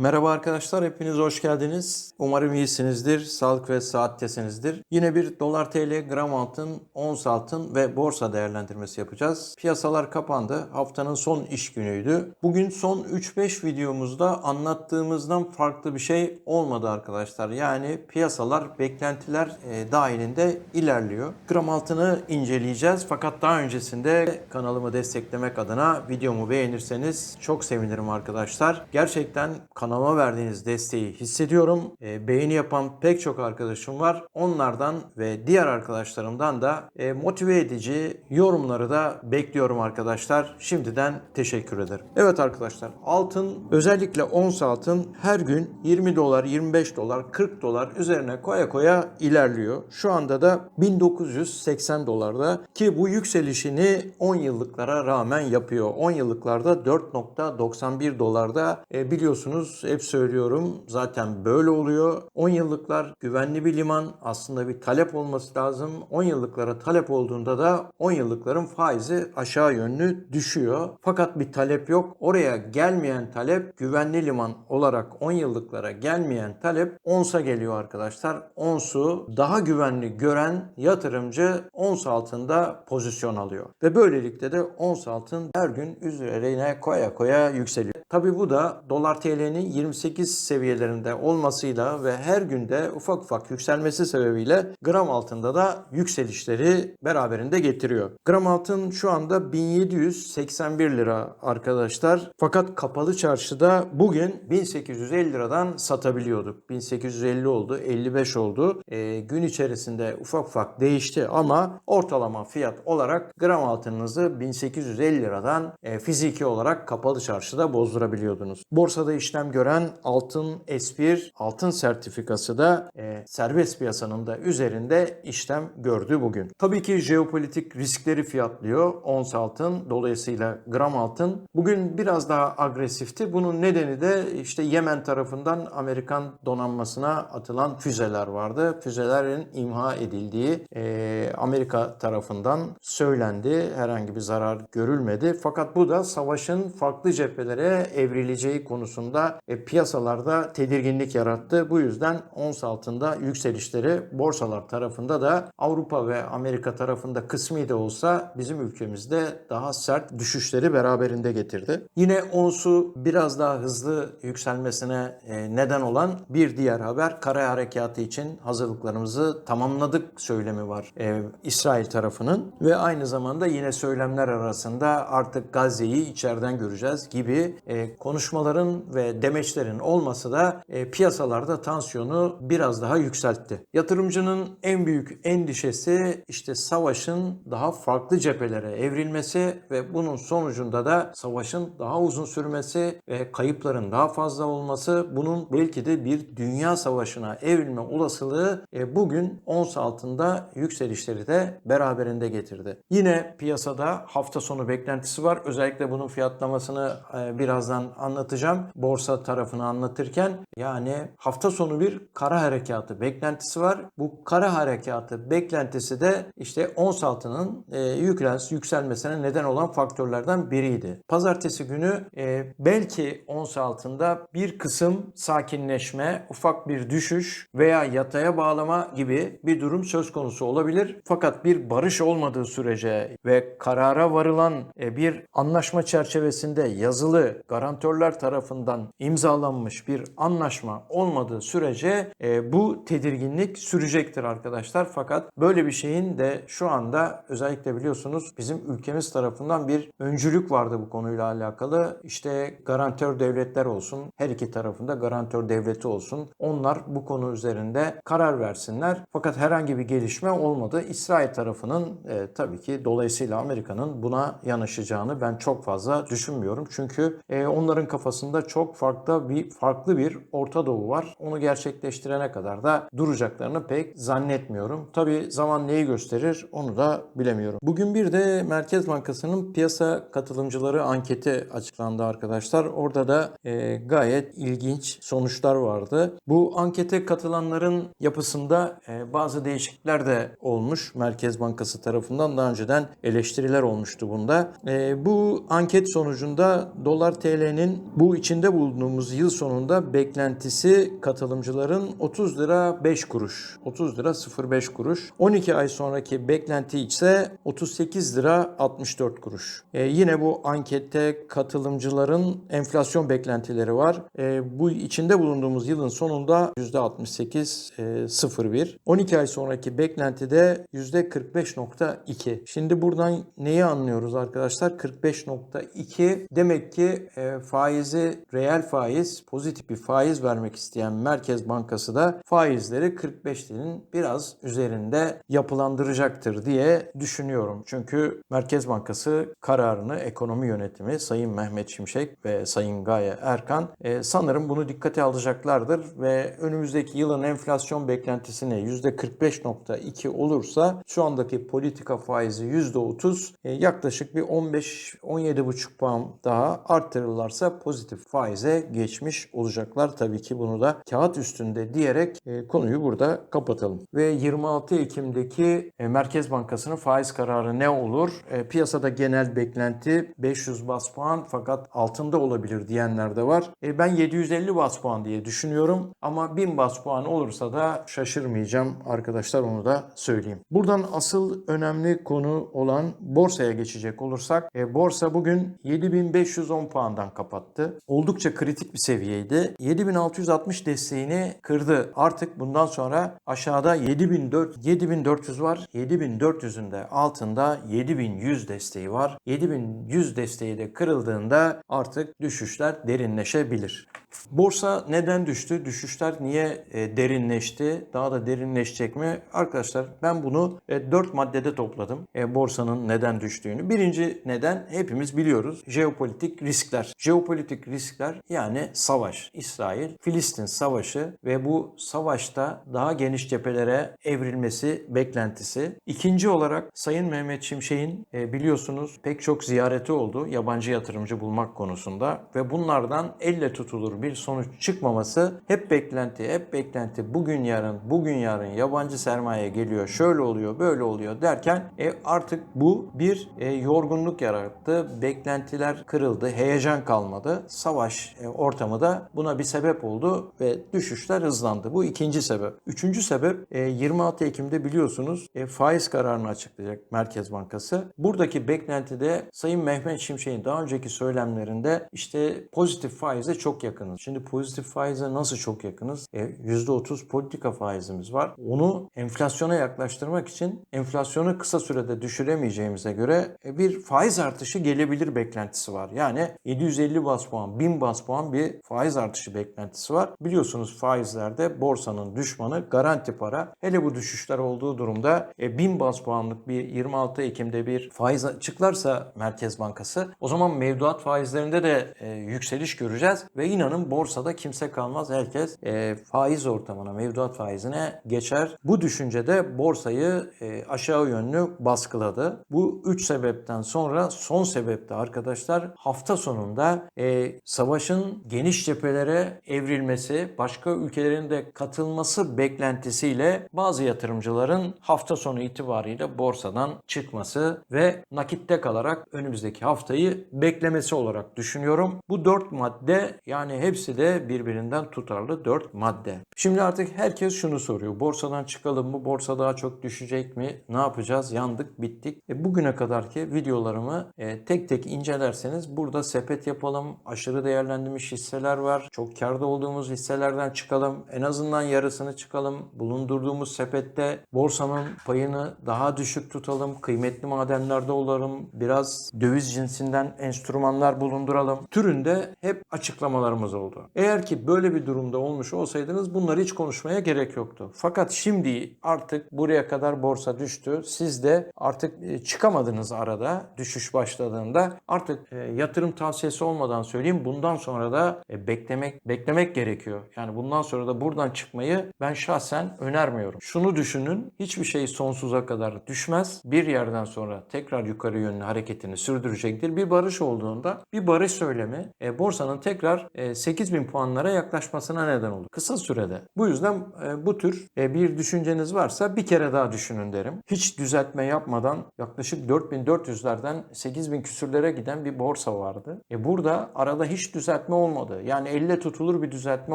Merhaba arkadaşlar, hepiniz hoş geldiniz. Umarım iyisinizdir, sağlık ve saattesinizdir. Yine bir dolar TL, gram altın, ons altın ve borsa değerlendirmesi yapacağız. Piyasalar kapandı, haftanın son iş günüydü. Bugün son 3-5 videomuzda anlattığımızdan farklı bir şey olmadı arkadaşlar. Yani piyasalar beklentiler e, dahilinde ilerliyor. Gram altını inceleyeceğiz fakat daha öncesinde kanalımı desteklemek adına videomu beğenirseniz çok sevinirim arkadaşlar. Gerçekten kanalıma verdiğiniz desteği hissediyorum. E, beğeni yapan pek çok arkadaşım var. Onlardan ve diğer arkadaşlarımdan da e, motive edici yorumları da bekliyorum arkadaşlar. Şimdiden teşekkür ederim. Evet arkadaşlar altın özellikle ons altın her gün 20 dolar, 25 dolar, 40 dolar üzerine koya koya ilerliyor. Şu anda da 1980 dolarda ki bu yükselişini 10 yıllıklara rağmen yapıyor. 10 yıllıklarda 4.91 dolarda e, biliyorsunuz hep söylüyorum zaten böyle oluyor. 10 yıllıklar güvenli bir liman aslında bir talep olması lazım. 10 yıllıklara talep olduğunda da 10 yıllıkların faizi aşağı yönlü düşüyor. Fakat bir talep yok. Oraya gelmeyen talep güvenli liman olarak 10 yıllıklara gelmeyen talep onsa geliyor arkadaşlar. Onsu daha güvenli gören yatırımcı ons altında pozisyon alıyor. Ve böylelikle de ons altın her gün üzerine koya koya yükseliyor. Tabi bu da dolar TL'nin 28 seviyelerinde olmasıyla ve her günde ufak ufak yükselmesi sebebiyle gram altında da yükselişleri beraberinde getiriyor. Gram altın şu anda 1781 lira arkadaşlar. Fakat kapalı çarşıda bugün 1850 liradan satabiliyorduk. 1850 oldu, 55 oldu. Ee, gün içerisinde ufak ufak değişti ama ortalama fiyat olarak gram altınınızı 1850 liradan e, fiziki olarak kapalı çarşıda bozdurabiliyordunuz. Borsada işlem gören altın S1 altın sertifikası da e, serbest piyasanın da üzerinde işlem gördü bugün. Tabii ki jeopolitik riskleri fiyatlıyor ons altın dolayısıyla gram altın. Bugün biraz daha agresifti. Bunun nedeni de işte Yemen tarafından Amerikan donanmasına atılan füzeler vardı. Füzelerin imha edildiği e, Amerika tarafından söylendi. Herhangi bir zarar görülmedi. Fakat bu da savaşın farklı cephelere evrileceği konusunda e, piyasalarda tedirginlik yarattı. Bu yüzden ons altında yükselişleri borsalar tarafında da Avrupa ve Amerika tarafında kısmi de olsa bizim ülkemizde daha sert düşüşleri beraberinde getirdi. Yine onsu biraz daha hızlı yükselmesine e, neden olan bir diğer haber kara harekatı için hazırlıklarımızı tamamladık söylemi var e, İsrail tarafının ve aynı zamanda yine söylemler arasında artık Gazze'yi içeriden göreceğiz gibi e, konuşmaların ve demeçlerin olması da e, piyasalarda tansiyonu biraz daha yükseltti. Yatırımcının en büyük endişesi işte savaşın daha farklı cephelere evrilmesi ve bunun sonucunda da savaşın daha uzun sürmesi ve kayıpların daha fazla olması bunun belki de bir dünya savaşına evrilme olasılığı e, bugün ons altında yükselişleri de beraberinde getirdi. Yine piyasada hafta sonu beklentisi var. Özellikle bunun fiyatlamasını e, birazdan anlatacağım. Borsa tarafını anlatırken yani hafta sonu bir kara harekatı beklentisi var. Bu kara harekatı beklentisi de işte ons altının e, yüklens, yükselmesine neden olan faktörlerden biriydi. Pazartesi günü e, belki ons altında bir kısım sakinleşme, ufak bir düşüş veya yataya bağlama gibi bir durum söz konusu olabilir. Fakat bir barış olmadığı sürece ve karara varılan e, bir anlaşma çerçevesinde yazılı garantörler tarafından imzalanmış bir anlaşma olmadığı sürece e, bu tedirginlik sürecektir arkadaşlar. Fakat böyle bir şeyin de şu anda özellikle biliyorsunuz bizim ülkemiz tarafından bir öncülük vardı bu konuyla alakalı. İşte garantör devletler olsun, her iki tarafında garantör devleti olsun. Onlar bu konu üzerinde karar versinler. Fakat herhangi bir gelişme olmadı. İsrail tarafının e, tabii ki dolayısıyla Amerika'nın buna yanaşacağını ben çok fazla düşünmüyorum. Çünkü e, onların kafasında çok farklı bir farklı bir Orta Doğu var. Onu gerçekleştirene kadar da duracaklarını pek zannetmiyorum. Tabii zaman neyi gösterir onu da bilemiyorum. Bugün bir de Merkez Bankası'nın piyasa katılımcıları anketi açıklandı arkadaşlar. Orada da e, gayet ilginç sonuçlar vardı. Bu ankete katılanların yapısında e, bazı değişiklikler de olmuş Merkez Bankası tarafından. Daha önceden eleştiriler olmuştu bunda. E, bu anket sonucunda dolar TL TL'nin bu içinde bulunduğumuz yıl sonunda beklentisi katılımcıların 30 lira 5 kuruş. 30 lira 05 kuruş. 12 ay sonraki beklenti ise 38 lira 64 kuruş. E, yine bu ankette katılımcıların enflasyon beklentileri var. E, bu içinde bulunduğumuz yılın sonunda %68 e, 0,1. 12 ay sonraki beklentide %45.2. Şimdi buradan neyi anlıyoruz arkadaşlar? 45.2 demek ki e, faizi reel faiz pozitif bir faiz vermek isteyen Merkez Bankası da faizleri 45'lerin biraz üzerinde yapılandıracaktır diye düşünüyorum. Çünkü Merkez Bankası kararını ekonomi yönetimi Sayın Mehmet Şimşek ve Sayın Gaye Erkan e, sanırım bunu dikkate alacaklardır ve önümüzdeki yılın enflasyon beklentisine %45.2 olursa şu andaki politika faizi %30 e, yaklaşık bir 15-17,5 puan daha arttırırlarsa pozitif faize geçmiş olacaklar. Tabii ki bunu da kağıt üstünde diyerek e, konuyu burada kapatalım. Ve 26 Ekim'deki e, Merkez Bankası'nın faiz kararı ne olur? E, piyasada genel beklenti 500 bas puan fakat altında olabilir diyenler de var. Ben 750 bas puan diye düşünüyorum ama 1000 bas puan olursa da şaşırmayacağım arkadaşlar onu da söyleyeyim. Buradan asıl önemli konu olan borsaya geçecek olursak borsa bugün 7510 puandan kapattı. Oldukça kritik bir seviyeydi. 7660 desteğini kırdı. Artık bundan sonra aşağıda 7400 7400 var. 7400'ün de altında 7100 desteği var. 7100 desteği de kırıldığında artık düşüşler derinleşebilir. Borsa neden düştü? Düşüşler niye e, derinleşti? Daha da derinleşecek mi? Arkadaşlar ben bunu e, 4 maddede topladım. E, borsanın neden düştüğünü. Birinci neden hepimiz biliyoruz. Jeopolitik riskler. Jeopolitik riskler yani savaş. İsrail, Filistin savaşı ve bu savaşta daha geniş cephelere evrilmesi beklentisi. İkinci olarak Sayın Mehmet Şimşek'in e, biliyorsunuz pek çok ziyareti oldu yabancı yatırımcı bulmak konusunda ve bunlardan elle tutulur bir sonuç çıkmaması hep beklenti, hep beklenti. Bugün yarın, bugün yarın yabancı sermaye geliyor, şöyle oluyor, böyle oluyor derken e, artık bu bir e, yorgunluk yarattı. Beklentiler kırıldı, heyecan kalmadı. Savaş e, ortamı da buna bir sebep oldu ve düşüşler hızlandı. Bu ikinci sebep. Üçüncü sebep e, 26 Ekim'de biliyorsunuz e, faiz kararını açıklayacak Merkez Bankası. Buradaki beklentide Sayın Mehmet Şimşek'in daha önceki söylemlerinde işte pozitif faize çok yakınız. Şimdi pozitif faize nasıl çok yakınız? E, %30 politika faizimiz var. Onu enflasyona yaklaştırmak için enflasyonu kısa sürede düşüremeyeceğimize göre e, bir faiz artışı gelebilir beklentisi var. Yani 750 bas puan, 1000 bas puan bir faiz artışı beklentisi var. Biliyorsunuz faizlerde borsanın düşmanı garanti para. Hele bu düşüşler olduğu durumda e, 1000 bas puanlık bir 26 Ekim'de bir faiz açıklarsa Merkez Bankası o zaman mevduat faizlerinde de e, yükseliş göreceğiz ve inanın borsada kimse kalmaz. Herkes e, faiz ortamına, mevduat faizine geçer. Bu düşüncede borsayı e, aşağı yönlü baskıladı. Bu üç sebepten sonra son sebep de arkadaşlar hafta sonunda e, savaşın geniş cephelere evrilmesi, başka ülkelerin de katılması beklentisiyle bazı yatırımcıların hafta sonu itibariyle borsadan çıkması ve nakitte kalarak önümüzdeki haftayı beklemesi olarak düşünüyorum. Bu dört madde yani hepsi de birbirinden tutarlı dört madde. Şimdi artık herkes şunu soruyor. Borsadan çıkalım mı? Borsa daha çok düşecek mi? Ne yapacağız? Yandık, bittik. E, bugüne kadarki videolarımı e, tek tek incelerseniz burada sepet yapalım. Aşırı değerlendirilmiş hisseler var. Çok karda olduğumuz hisselerden çıkalım. En azından yarısını çıkalım. Bulundurduğumuz sepette borsanın payını daha düşük tutalım. Kıymetli madenlerde olalım. Biraz döviz cinsinden enstrümanlar bulunduralım. Türünde hep açıklamalarımız oldu. Eğer ki böyle bir durumda olmuş olsaydınız bunları hiç konuşmaya gerek yoktu. Fakat şimdi artık buraya kadar borsa düştü. Siz de artık e, çıkamadınız arada düşüş başladığında. Artık e, yatırım tavsiyesi olmadan söyleyeyim bundan sonra da e, beklemek beklemek gerekiyor. Yani bundan sonra da buradan çıkmayı ben şahsen önermiyorum. Şunu düşünün hiçbir şey sonsuza kadar düşmez. Bir yerden sonra tekrar yukarı yönlü hareketini sürdürecektir. Bir barış olduğunda bir barış söylemi e, borsanın tekrar e, 8000 puanlara yaklaşmasına neden olur. Kısa sürede. Bu yüzden e, bu tür e, bir düşünceniz varsa bir kere daha düşünün derim. Hiç düzeltme yapmadan yaklaşık 4400'lerden 8000 küsürlere giden bir borsa vardı. E, Burada arada hiç düzeltme olmadı. Yani elle tutulur bir düzeltme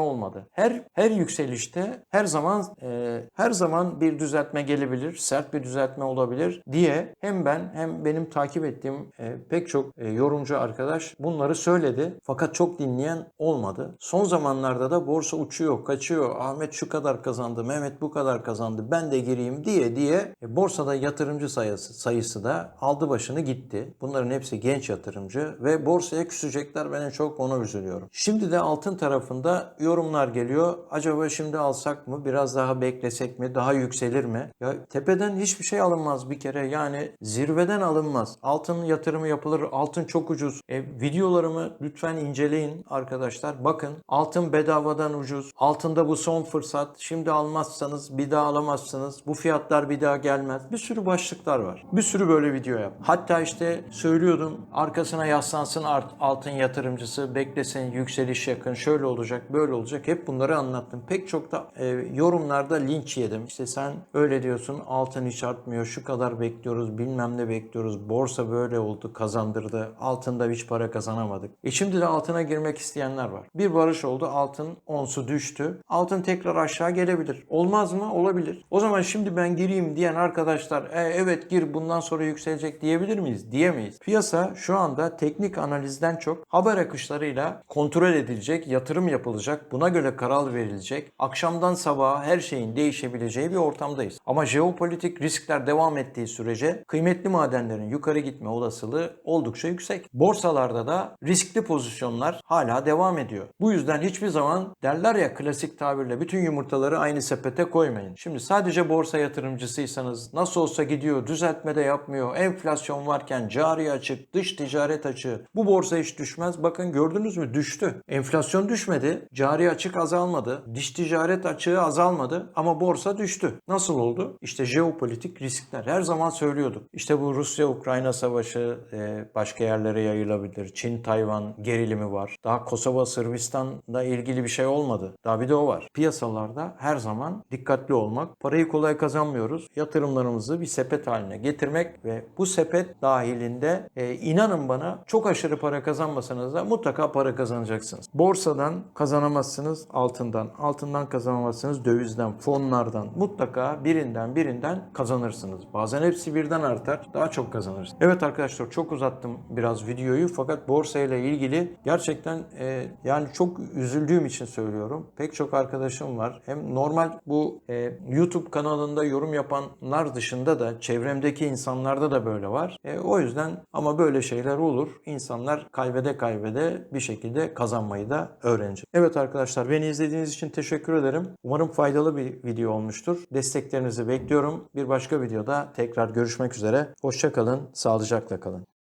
olmadı. Her her yükselişte her zaman e, her zaman bir düzeltme gelebilir, sert bir düzeltme olabilir diye hem ben hem benim takip ettiğim e, pek çok e, yorumcu arkadaş bunları söyledi. Fakat çok dinleyen olmadı. Son zamanlarda da borsa uçuyor, kaçıyor. Ahmet şu kadar kazandı, Mehmet bu kadar kazandı. Ben de gireyim diye diye e, borsada yatırımcı sayısı sayısı da aldı başını gitti. Bunların hepsi genç yatırımcı ve borsaya küsecekler. Ben en çok ona üzülüyorum. Şimdi de altın tarafında yorumlar geliyor. Acaba şimdi alsak mı? Biraz daha beklesek mi? Daha yükselir mi? Ya tepeden hiçbir şey alınmaz bir kere. Yani zirveden alınmaz. Altın yatırımı yapılır. Altın çok ucuz. E, videolarımı lütfen inceleyin arkadaşlar. Bakın altın bedavadan ucuz. Altında bu son fırsat. Şimdi almazsanız bir daha alamazsınız. Bu fiyatlar bir daha gelmez. Bir sürü başlıklar var. Bir sürü böyle video yap. Hatta işte söylüyordum arkasına yaslansın art- altın yatırımcısı beklesin yükseliş yakın şöyle olacak böyle olacak. Hep bunları anlattım. Pek çok da e, yorumlarda linç yedim. İşte sen öyle diyorsun altın hiç artmıyor şu kadar bekliyoruz bilmem ne bekliyoruz. Borsa böyle oldu kazandırdı. Altında hiç para kazanamadık. E şimdi de altına girmek isteyenler var. Bir barış oldu altın onsu düştü. Altın tekrar aşağı gelebilir. Olmaz mı? Olabilir. O zaman şimdi ben gireyim diyen arkadaşlar "E, evet gir bundan sonra yükselecek diyebilir miyiz? Diyemeyiz. Piyasa şu anda teknik analizden işlerden çok haber akışlarıyla kontrol edilecek, yatırım yapılacak, buna göre karar verilecek, akşamdan sabaha her şeyin değişebileceği bir ortamdayız. Ama jeopolitik riskler devam ettiği sürece kıymetli madenlerin yukarı gitme olasılığı oldukça yüksek. Borsalarda da riskli pozisyonlar hala devam ediyor. Bu yüzden hiçbir zaman derler ya klasik tabirle bütün yumurtaları aynı sepete koymayın. Şimdi sadece borsa yatırımcısıysanız nasıl olsa gidiyor, düzeltme de yapmıyor, enflasyon varken cari açık, dış ticaret açığı bu borsayı %5 düşmez. Bakın gördünüz mü düştü. Enflasyon düşmedi. Cari açık azalmadı. Diş ticaret açığı azalmadı. Ama borsa düştü. Nasıl oldu? İşte jeopolitik riskler. Her zaman söylüyorduk. İşte bu Rusya-Ukrayna savaşı e, başka yerlere yayılabilir. Çin-Tayvan gerilimi var. Daha Kosova-Sırbistan'la ilgili bir şey olmadı. Daha bir de o var. Piyasalarda her zaman dikkatli olmak. Parayı kolay kazanmıyoruz. Yatırımlarımızı bir sepet haline getirmek ve bu sepet dahilinde e, inanın bana çok aşırı para kazanmıyoruz kazanmasanız da mutlaka para kazanacaksınız. Borsadan kazanamazsınız altından. Altından kazanamazsınız dövizden, fonlardan. Mutlaka birinden birinden kazanırsınız. Bazen hepsi birden artar. Daha çok kazanırsınız. Evet arkadaşlar çok uzattım biraz videoyu fakat borsa ile ilgili gerçekten e, yani çok üzüldüğüm için söylüyorum. Pek çok arkadaşım var. Hem normal bu e, YouTube kanalında yorum yapanlar dışında da çevremdeki insanlarda da böyle var. E, o yüzden ama böyle şeyler olur. İnsanlar kaybede kaybede bir şekilde kazanmayı da öğrenecek. Evet arkadaşlar beni izlediğiniz için teşekkür ederim. Umarım faydalı bir video olmuştur. Desteklerinizi bekliyorum. Bir başka videoda tekrar görüşmek üzere. Hoşçakalın, sağlıcakla kalın.